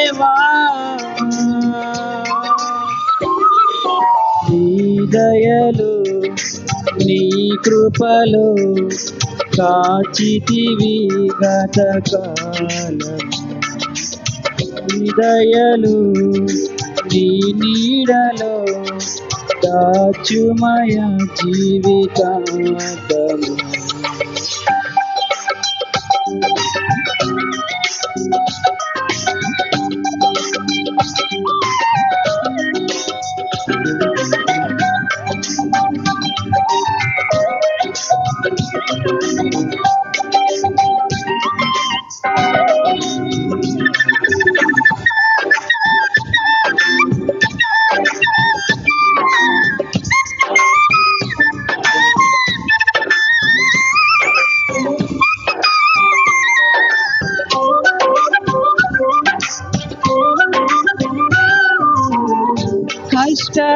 దేవా నీ దయలు నీ కృపలు కాచితివి గత నీ దయలు నీ నీడలో దాచుమయ జీవితాంతము.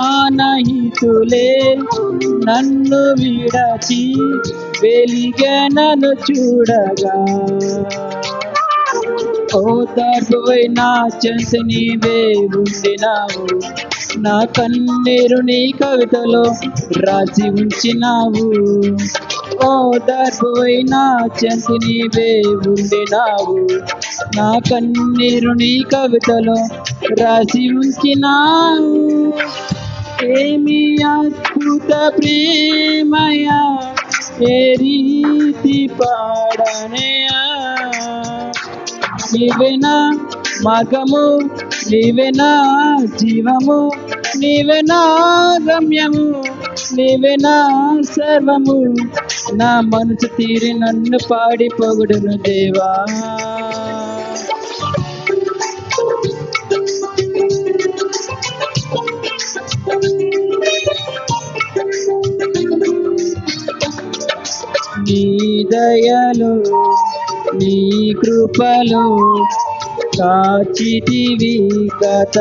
ప్రాణహితులే నన్ను విడచి వెలిగే నన్ను చూడగా. ఓ నా చెంత నీవే ఉండినావు. నా కన్నీరు నీ కవితలో రాసి ఉంచినావు. ఓ నా చెంత నీవే ఉండినావు. నా కన్నీరు నీ కవితలో రాసి ఉంచినావు. ఏమి అద్భుత ప్రేమయా? ఏ రీతి పాడనయా? నీవేనా మార్గము నీవేనా జీవము నీవేనా గమ్యము నీవేనా సర్వము. నా మనసు తీరి నన్ను పాడి పొగుడును దేవా. దయలు నీ కృపలు కాచితివి గత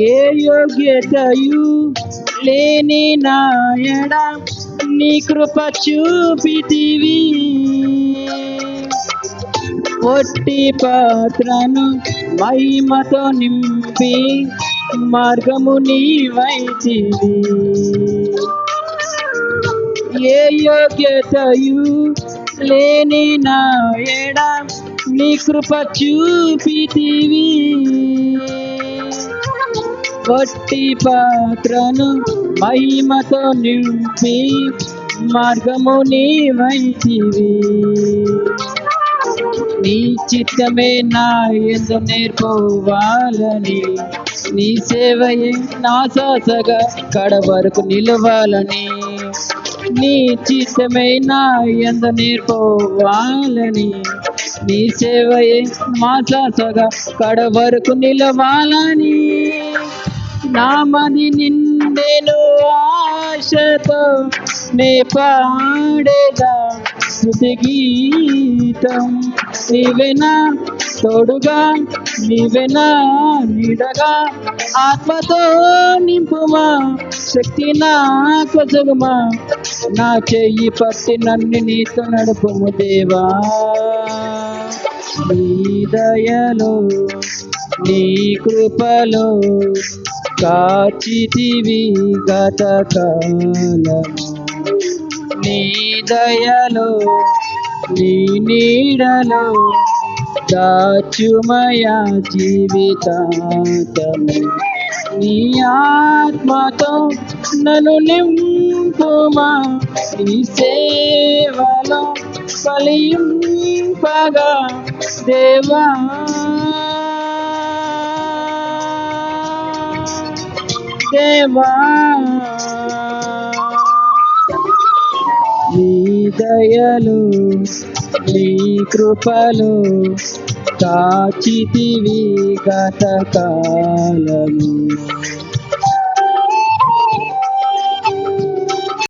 ఏ యోగ్యతయు లేని నాయడ నీ కృప చూపితివి. ఒట్టి పాత్రను మహిమతో నింపి మార్గము నీవైతివి. ఏ యోగ్యతయు లేని నాయడ నీ కృప చూపితివి. వట్టి పాత్రను మహిమతో నింపి మార్గము నీవైతివి నీ చిత్తమే నా ఎందు నేర్పోవాలని నీ సేవయే నా సాసగా కడ వరకు నిలవాలని. నీ చిత్తమే నా ఎందు నేర్పోవాలని నీ సేవయే మా సాసగా కడ వరకు నిలవాలని. నామని నిండెను ఆశతో నే పాడేగా శృతి గీతం. నీవెనా తోడుగా నీవెనా నీడగా ఆత్మతో నింపుమా శక్తి నా జగమా. నా చెయ్యి పట్టి నన్ను నీతో నడుపుము దేవా. నీ దయలో నీ కృపలో కాచితివి గత కాలము నీ దయలో నీ నీడలో దాచుమయా జీవితాంతము. నీ ఆత్మతో నన్ను నింపుమా నీ సేవలో ఫలింపగా దేవా. దేవా నీ దయలు నీ కృపలు కాచితివి గత కాలము.